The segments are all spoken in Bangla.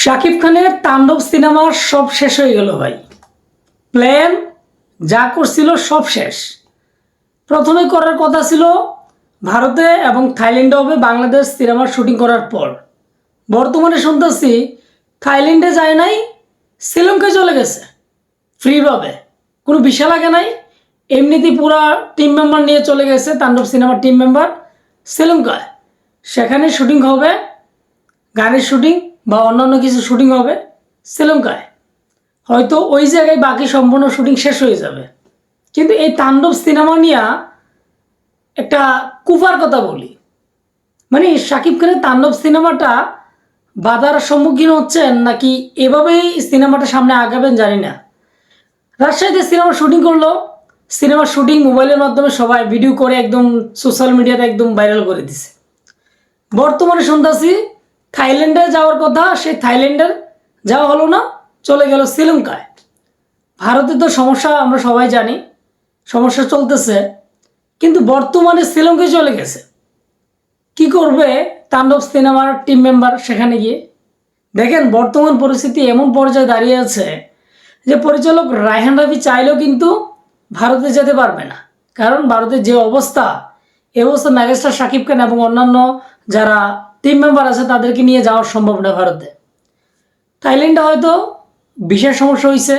শাকিব খানের তাণ্ডব সিনেমার সব শেষ হয়ে গেল ভাই। প্ল্যান যা করছিল সব শেষ। প্রথমে করার কথা ছিল ভারতে এবং থাইল্যান্ডে হবে বাংলাদেশ সিনেমার শুটিং করার পর। বর্তমানে শুনতেছি থাইল্যান্ডে যায় নাই, শ্রীলঙ্কায় চলে গেছে। ফ্রিভাবে। কোনো বিষয় লাগে নাই এমনিতেই পুরা টিম মেম্বার নিয়ে চলে গেছে তাণ্ডব সিনেমার টিম মেম্বার শ্রীলঙ্কায়। সেখানে শুটিং হবে, গানের শুটিং বা অন্যান্য কিছু শুটিং হবে, শ্রীলঙ্কায়। হয়তো ওই জায়গায় বাকি সম্পূর্ণ শুটিং শেষ হয়ে যাবে। কিন্তু এই তাণ্ডব সিনেমা নিয়ে একটা কুফার কথা বলি। মানে শাকিব খানের তাণ্ডব সিনেমাটা বাধার সম্মুখীন হচ্ছেন নাকি এভাবেই সিনেমাটা সামনে আগাবেন জানি না। রাজশাহীতে সিনেমা শুটিং করল। সিনেমার শুটিং মোবাইলের মাধ্যমে সবাই ভিডিও করে একদম সোশ্যাল মিডিয়াতে একদম ভাইরাল করে দিছে। বর্তমানে শুনতেছি থাইল্যান্ডে যাওয়ার কথা, সেই থাইল্যান্ডের যাওয়া হলো না, চলে গেল শ্রীলঙ্কায়। ভারতে তো সমস্যা, আমরা সবাই জানি, সমস্যা চলতেছে, কিন্তু বর্তমানে শ্রীলঙ্কায় চলে গেছে। কি করবে তাণ্ডব সিনেমার টিম মেম্বার সেখানে গিয়ে? দেখেন, বর্তমান পরিস্থিতি এমন পর্যায়ে দাঁড়িয়ে আছে যে পরিচালক রায়হান রাফি চাইলেও কিন্তু ভারতে যেতে পারবে না। কারণ ভারতের যে অবস্থা, এ অবস্থা ম্যাগেস্টার শাকিব খান এবং অন্যান্য যারা টিম মেম্বার আছে, তাদেরকে নিয়ে যাওয়া সম্ভব না ভারতে। থাইল্যান্ডে হয়তো বিশেষ সমস্যা হয়েছে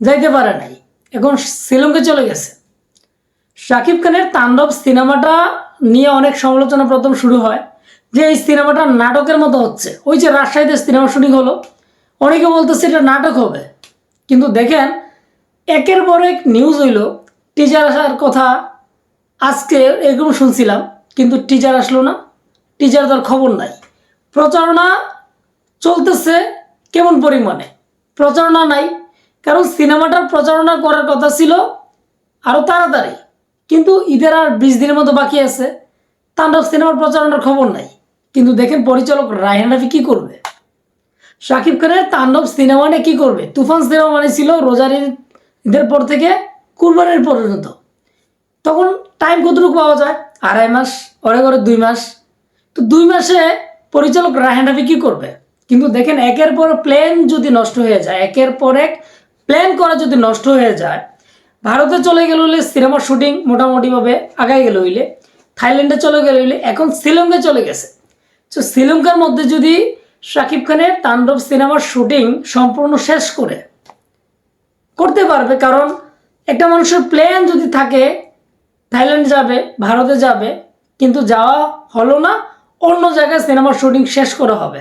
যাইতে পারে নাই। এখন শ্রীলঙ্কা চলে গেছে। শাকিব খানের তাণ্ডব সিনেমাটা নিয়ে অনেক সমালোচনা প্রথম শুরু হয়, যে এই সিনেমাটা নাটকের মতো হচ্ছে। ওই যে রাজশাহীতে সিনেমা শুটিং হলো, অনেকে বলতেছে এটা নাটক হবে। কিন্তু দেখেন, একের পর এক নিউজ হইল টিচার আসার কথা আজকে এরকম শুনছিলাম, কিন্তু টিচার আসলো না। টিচার তার খবর নাই। প্রচারণা চলতেছে কেমন পরিমাণে? প্রচারণা নাই, কারণ সিনেমাটার প্রচারণা করার কথা ছিল আরও তাড়াতাড়ি। কিন্তু ঈদের আর বিশ দিনের মতো বাকি আছে, তাণ্ডব সিনেমার প্রচারণার খবর নাই। কিন্তু দেখেন পরিচালক রায়হান রাফি কী করবে? শাকিব খানের তাণ্ডব সিনেমা নিয়ে কী করবে? তুফান সিনেমা মানে ছিল রোজার ঈদের পর থেকে কুরবানির পর্যন্ত। তখন টাইম কতটুকু পাওয়া যায়? আড়াই মাস, পরে করে দুই মাস। তো দুই মাসে পরিচালক রায়হান রাফি কী করবে? কিন্তু দেখেন, একের পর প্ল্যান যদি নষ্ট হয়ে যায়, একের পর এক প্ল্যান করা যদি নষ্ট হয়ে যায়, ভারতে চলে গেল হইলে সিনেমার শুটিং মোটামুটিভাবে আগাই গেল হইলে, থাইল্যান্ডে চলে গেল হইলে, এখন শ্রীলঙ্কায় চলে গেছে। তো শ্রীলঙ্কার মধ্যে যদি শাকিব খানের তাণ্ডব সিনেমার শুটিং সম্পূর্ণ শেষ করে, করতে পারবে, কারণ একটা মানুষের প্ল্যান যদি থাকে, থাইল্যান্ড যাবে, ভারতে যাবে, কিন্তু যাওয়া হলো না অন্য জায়গায় সিনেমার শুটিং শেষ করা হবে।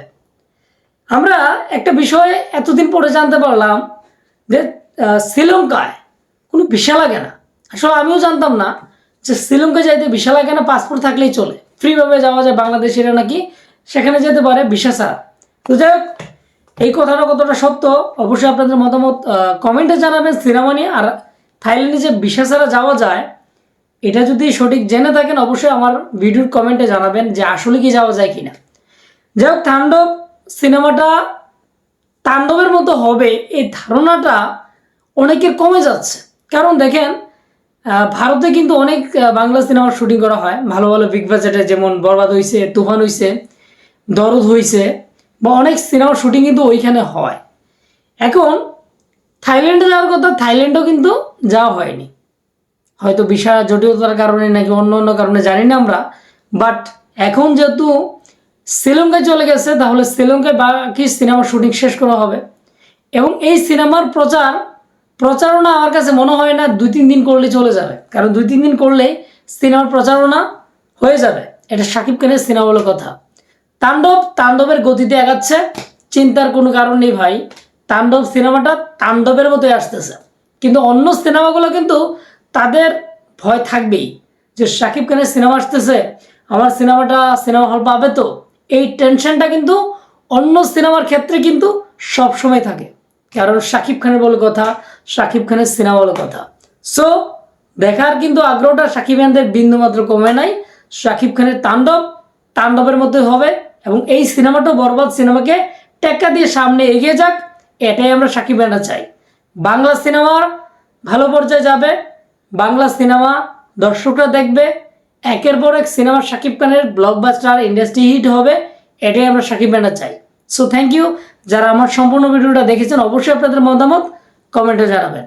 আমরা একটা বিষয় এতদিন পরে জানতে পারলাম যে শ্রীলঙ্কায় কোনো ভিসা লাগে না। আসলে আমিও জানতাম না যে শ্রীলঙ্কায় যাইতে ভিসা লাগে না পাসপোর্ট থাকলেই চলে। ফ্রিভাবে যাওয়া যায় বাংলাদেশিরা নাকি, সেখানে যেতে পারে ভিসা ছাড়া। তো যাই হোক, এই কথাটা কতটা সত্য, অবশ্যই আপনাদের মতামত কমেন্টে জানাবেন সিনেমা নিয়ে। আর থাইল্যান্ডে যে ভিসা ছাড়া যাওয়া যায় এটা যদি সঠিক জেনে থাকেন, অবশ্যই আমার ভিডিওর কমেন্টে জানাবেন যে আসলে কি যাওয়া যায় কিনা। যাই হোক, তাণ্ডব সিনেমাটা তাণ্ডবের মতো হবে, এই ধারণাটা অনেকের কমে যাচ্ছে। কারণ দেখেন ভারতে কিন্তু অনেক বাংলা সিনেমার শুটিং করা হয়। ভালো ভালো বিগ বাজেটে যেমন বরবাদ হইছে, তুফান হইছে, দরদ হইছে, বা অনেক সিনেমার শুটিং কিন্তু ওইখানে হয়। এখন থাইল্যান্ডে যাওয়ার কথা, থাইল্যান্ডও কিন্তু যাওয়া হয়নি। হয়তো বিষয় জটিলতার কারণে নাকি অন্য অন্য কারণে জানি না আমরা। বাট এখন যেহেতু শ্রীলঙ্কায় চলে গেছে, তাহলে শ্রীলঙ্কায় বাকি সিনেমার শুটিং শেষ করা হবে। এবং এই সিনেমার প্রচার, প্রচারণা আমার কাছে মনে হয় না দুই তিন দিন করলে চলে যাবে। কারণ দুই তিন দিন করলেই সিনেমার প্রচারণা হয়ে যাবে। এটা শাকিব খানের সিনেমা বলে কথা। তাণ্ডব, তাণ্ডবের গতিতে এগাচ্ছে, চিন্তার কোনো কারণ নেই ভাই। তাণ্ডব সিনেমাটা তাণ্ডবের মতোই আসতেছে। কিন্তু অন্য সিনেমাগুলো কিন্তু তাদের ভয় থাকবেই। যে শাকিব খানের সিনেমা আসতেছে, আমার সিনেমাটা সিনেমা হল পাবে তো? এই টেনশনটা কিন্তু অন্য সিনেমার ক্ষেত্রে কিন্তু সব সময় থাকে। কারণ শাকিব খানের বলে কথা, শাকিব খানের সিনেমা বলে কথা। সো দেখার কিন্তু আগ্রহটা শাকিব খানদের বিন্দুমাত্র কমে নাই। শাকিব খানের তাণ্ডব, তাণ্ডবের মধ্যে হবে এবং এই সিনেমাটা বরবাদ সিনেমাকে টেক্কা দিয়ে সামনে এগিয়ে যাক, এটাই আমরা সাকিব খানরা চাই। বাংলা সিনেমা ভালো পর্যায়ে যাবে। বাংলা সিনেমা দর্শকরা দেখবে। একের পর এক সিনেমা শাকিব খানের ব্লকবাস্টার ইন্ডাস্ট্রি হিট হবে, এটাই আমরা সাকিব খানরা চাই। সো থ্যাংক ইউ যারা আমার সম্পূর্ণ ভিডিওটা দেখেছেন, অবশ্যই আপনাদের মতামত কমেন্টে জানাবেন।